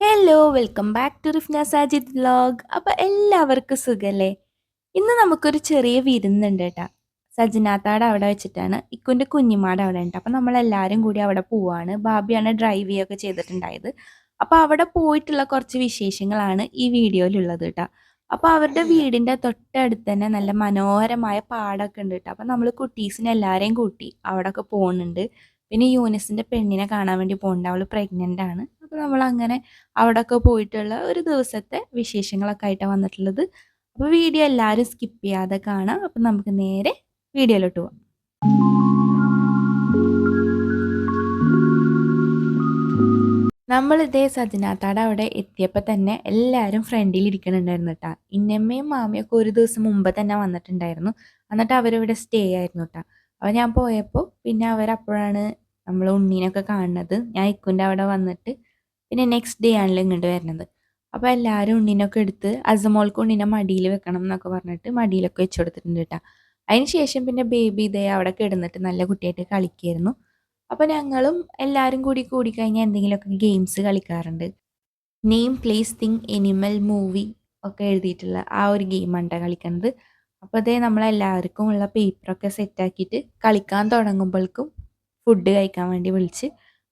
Hello welcome back to Rifna Sajid vlog അപ്പോൾ എല്ലാവർക്കും സുഖല്ലേ? ഇന്ന് നമുക്കൊരു ചെറിയ വിരുന്നുണ്ട് കേട്ടാ. സജ്ജനാത്താട് അവിടെ വെച്ചിട്ടാണ്. ഇക്കുന്റെ കുഞ്ഞിമാട് അവിടെ ഉണ്ട്. അപ്പോൾ നമ്മളെല്ലാവരും കൂടി അവിടെ പോവാണ്. ബാബിയാണ് ഡ്രൈവ് ചെയ്യുകയൊക്കെ ചെയ്തിട്ടുണ്ടായത്. അപ്പോൾ അവിടെ പോയിട്ടുള്ള കുറച്ച് വിശേഷങ്ങളാണ് ഈ വീഡിയോയിലുള്ളത് കേട്ടോ. അപ്പോൾ അവരുടെ വീടിന്റെ തൊട്ടടുത്ത് തന്നെ നല്ല മനോഹരമായ പാടമൊക്കെ ഉണ്ട് കേട്ടോ. അപ്പോൾ നമ്മൾ കുട്ടീസിനെ എല്ലാവരെയും കൂട്ടി അവിടെയൊക്കെ പോകുന്നുണ്ട് പിന്നെ യൂനിസിന്റെ പെണ്ണിനെ കാണാൻ വേണ്ടി പോകുന്നുണ്ട് അവൾ പ്രഗ്നന്റ് ആണ്. അപ്പോൾ നമ്മൾ അങ്ങനെ അവിടെയൊക്കെ പോയിട്ടുള്ള ഒരു ദിവസത്തെ വിശേഷങ്ങളൊക്കെ ആയിട്ടാണ് വന്നിട്ടുള്ളത്. അപ്പോൾ വീഡിയോ എല്ലാവരും സ്കിപ്പ് ചെയ്യാതെ കാണാം. അപ്പം നമുക്ക് നേരെ വീഡിയോയിലോട്ട് പോവാം. നമ്മൾ ഇതേ സജനാത്താടെ അവിടെ എത്തിയപ്പോൾ തന്നെ എല്ലാവരും ഫ്രണ്ടിൽ ഇരിക്കണുണ്ടായിരുന്നു കേട്ടാ ഇന്നമ്മയും മാമയൊക്കെ ഒരു ദിവസം മുമ്പ് തന്നെ വന്നിട്ടുണ്ടായിരുന്നു. എന്നിട്ട് അവരിവിടെ സ്റ്റേ ആയിരുന്നു കേട്ടാ അപ്പോൾ ഞാൻ പോയപ്പോൾ പിന്നെ അവരപ്പോഴാണ് നമ്മൾ ഉണ്ണീനൊക്കെ കാണുന്നത്. ഞാൻ ഇക്കുന്റെ അവിടെ വന്നിട്ട് പിന്നെ നെക്സ്റ്റ് ഡേ ആണല്ലോ ഇങ്ങോട്ട് വരുന്നത്. അപ്പോൾ എല്ലാവരും ഉണ്ണിനൊക്കെ എടുത്ത് അസമോൾക്ക് ഉണ്ണിനെ മടിയിൽ വെക്കണം എന്നൊക്കെ പറഞ്ഞിട്ട് മടിയിലൊക്കെ വെച്ച് കൊടുത്തിട്ടുണ്ട് കേട്ടോ അതിന് ശേഷം പിന്നെ ബേബി ഇതേ അവിടെ കിടന്നിട്ട് നല്ല കുട്ടിയായിട്ട് കളിക്കായിരുന്നു. അപ്പോൾ ഞങ്ങളും എല്ലാവരും കൂടി കൂടി കൂടിക്കഴിഞ്ഞാൽ എന്തെങ്കിലുമൊക്കെ ഗെയിംസ് കളിക്കാറുണ്ട്. Name place thing animal movie ഒക്കെ എഴുതിയിട്ടുള്ള ആ ഒരു ഗെയിമാണ് കളിക്കുന്നത് അപ്പോൾ അതേ നമ്മളെല്ലാവർക്കും ഉള്ള പേപ്പറൊക്കെ സെറ്റാക്കിയിട്ട് കളിക്കാൻ തുടങ്ങുമ്പോഴേക്കും ഫുഡ് കഴിക്കാൻ വേണ്ടി വിളിച്ച്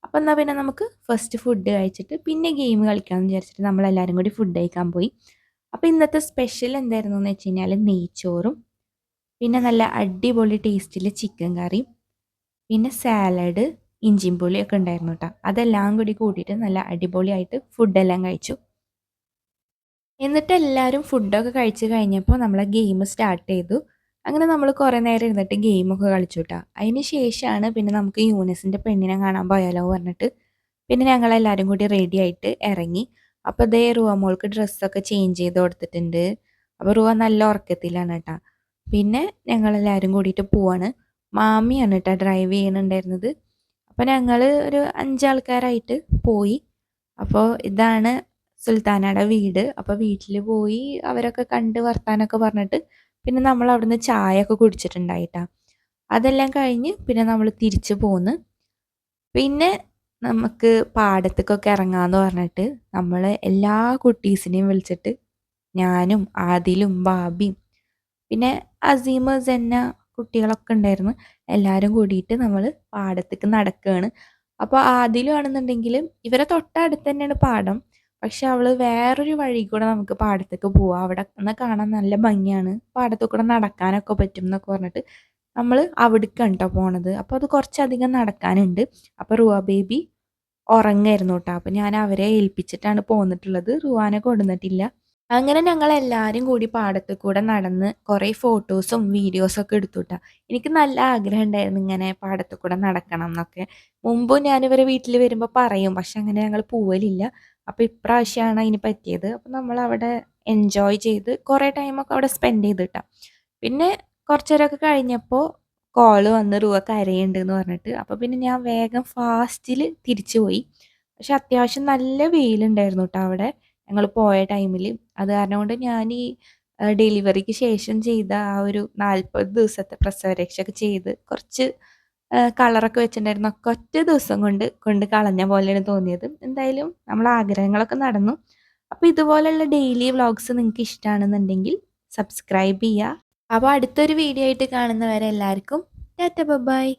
അപ്പോൾ എന്നാൽ പിന്നെ നമുക്ക് ഫസ്റ്റ് ഫുഡ് കഴിച്ചിട്ട് പിന്നെ ഗെയിം കളിക്കാമെന്ന് വിചാരിച്ചിട്ട് നമ്മളെല്ലാവരും കൂടി ഫുഡ് കഴിക്കാൻ പോയി. അപ്പോൾ ഇന്നത്തെ സ്പെഷ്യൽ എന്തായിരുന്നു എന്ന് വെച്ച് കഴിഞ്ഞാൽ നെയ്ച്ചോറും പിന്നെ നല്ല അടിപൊളി ടേസ്റ്റിൽ ചിക്കൻ കറി പിന്നെ സാലഡ് ഇഞ്ചിയും പുളിയൊക്കെ ഉണ്ടായിരുന്നു കേട്ടോ അതെല്ലാം കൂടി കൂട്ടിയിട്ട് നല്ല അടിപൊളിയായിട്ട് ഫുഡെല്ലാം കഴിച്ചു. എന്നിട്ട് എല്ലാവരും ഫുഡൊക്കെ കഴിച്ച് കഴിഞ്ഞപ്പോൾ നമ്മളെ ഗെയിം സ്റ്റാർട്ട് ചെയ്തു. അങ്ങനെ നമ്മൾ കുറേ നേരം ഇരുന്നിട്ട് ഗെയിമൊക്കെ കളിച്ചു കേട്ടോ അതിന് ശേഷമാണ് പിന്നെ നമുക്ക് യൂണിസിന്റെ പെണ്ണിനെ കാണാൻ പോയാലോ പറഞ്ഞിട്ട് പിന്നെ ഞങ്ങളെല്ലാവരും കൂടി റെഡി ആയിട്ട് ഇറങ്ങി അപ്പോൾ ദേ റുവ മോൾക്ക് ഡ്രസ്സൊക്കെ ചേഞ്ച് ചെയ്ത് കൊടുത്തിട്ടുണ്ട്. അപ്പോൾ റുവ നല്ല ഉറക്കത്തിലാണ് കേട്ടോ പിന്നെ ഞങ്ങളെല്ലാവരും കൂടിയിട്ട് പോവാണ്. മാമിയാണ് കേട്ടോ ഡ്രൈവ് ചെയ്യുന്നുണ്ടായിരുന്നത്. അപ്പോൾ ഞങ്ങൾ ഒരു അഞ്ചാൾക്കാരായിട്ട് പോയി. അപ്പോൾ ഇതാണ് സുൽത്താനയുടെ വീട്. അപ്പോൾ വീട്ടിൽ പോയി അവരൊക്കെ കണ്ട് വർത്താനൊക്കെ പറഞ്ഞിട്ട് പിന്നെ നമ്മൾ അവിടുന്ന് ചായ ഒക്കെ കുടിച്ചിട്ടുണ്ടായിട്ടാ. അതെല്ലാം കഴിഞ്ഞ് പിന്നെ നമ്മൾ തിരിച്ചു പോന്ന്. പിന്നെ നമുക്ക് പാടത്തേക്കൊക്കെ ഇറങ്ങാന്ന് പറഞ്ഞിട്ട് നമ്മൾ എല്ലാ കുട്ടീസിനെയും വിളിച്ചിട്ട് ഞാനും ആദിലും ബാബിയും പിന്നെ അസീമ ജന്ന കുട്ടികളൊക്കെ ഉണ്ടായിരുന്നു. എല്ലാവരും കൂടിയിട്ട് നമ്മൾ പാടത്തേക്ക് നടക്കുകയാണ് അപ്പോൾ ആദിലും ആണെന്നുണ്ടെങ്കിൽ ഇവരെ തൊട്ടടുത്ത് തന്നെയാണ് പാടം. പക്ഷെ അവൾ വേറൊരു വഴി കൂടെ നമുക്ക് പാടത്തേക്ക് പോവാം. അവിടെ നിന്ന് കാണാൻ നല്ല ഭംഗിയാണ്. പാടത്തു കൂടെ നടക്കാനൊക്കെ പറ്റും എന്നൊക്കെ പറഞ്ഞിട്ട് നമ്മൾ അവിടേക്കാണ് കേട്ടോ പോണത്. അപ്പോൾ അത് കുറച്ചധികം നടക്കാനുണ്ട്. അപ്പോൾ റുവ ബേബി ഉറങ്ങായിരുന്നു കേട്ടോ. അപ്പോൾ ഞാൻ അവരെ ഏൽപ്പിച്ചിട്ടാണ് പോന്നിട്ടുള്ളത്. റുവാനെ കൊണ്ടുവന്നിട്ടില്ല. അങ്ങനെ ഞങ്ങൾ എല്ലാവരും കൂടി പാടത്ത് കൂടെ നടന്ന് കുറേ ഫോട്ടോസും വീഡിയോസും ഒക്കെ എടുത്തുട്ടാ എനിക്ക് നല്ല ആഗ്രഹം ഉണ്ടായിരുന്നു ഇങ്ങനെ പാടത്ത് കൂടെ നടക്കണം എന്നൊക്കെ. മുമ്പ് ഞാനിവരെ വീട്ടിൽ വരുമ്പോൾ പറയും. പക്ഷെ അങ്ങനെ ഞങ്ങൾ പോവലില്ല. അപ്പോൾ ഇപ്രാവശ്യമാണ് അതിന് പറ്റിയത്. അപ്പോൾ നമ്മൾ അവിടെ എൻജോയ് ചെയ്ത് കുറേ ടൈമൊക്കെ അവിടെ സ്പെൻഡ് ചെയ്തിട്ടാ. പിന്നെ കുറച്ചേരൊക്കെ കഴിഞ്ഞപ്പോൾ കോൾ വന്ന് റൂവ കരയുണ്ട് എന്ന് പറഞ്ഞിട്ട് അപ്പോൾ പിന്നെ ഞാൻ വേഗം ഫാസ്റ്റിൽ തിരിച്ചു പോയി. പക്ഷെ അത്യാവശ്യം നല്ല വെയിലുണ്ടായിരുന്നു കേട്ടോ അവിടെ. ഞങ്ങൾ പോയ ടൈമിൽ അത് കാരണം കൊണ്ട് ഞാൻ ഈ ഡെലിവറിക്ക് ശേഷം ചെയ്ത ആ ഒരു നാൽപ്പത് ദിവസത്തെ പ്രസവരക്ഷയൊക്കെ ചെയ്ത് കുറച്ച് കളറൊക്കെ വെച്ചിട്ടുണ്ടായിരുന്നു. ഒക്കെ ഒറ്റ ദിവസം കൊണ്ട് കൊണ്ട് കളഞ്ഞ പോലെയാണ് തോന്നിയത്. എന്തായാലും നമ്മൾ ആഗ്രഹങ്ങളൊക്കെ നടന്നു. അപ്പോൾ ഇതുപോലെയുള്ള ഡെയിലി വ്ളോഗ്സ് നിങ്ങൾക്ക് ഇഷ്ടമാണെന്നുണ്ടെങ്കിൽ സബ്സ്ക്രൈബ് ചെയ്യുക. അപ്പോൾ അടുത്തൊരു വീഡിയോ ആയിട്ട് കാണുന്നവരെ എല്ലാവർക്കും ടാറ്റ ബൈ.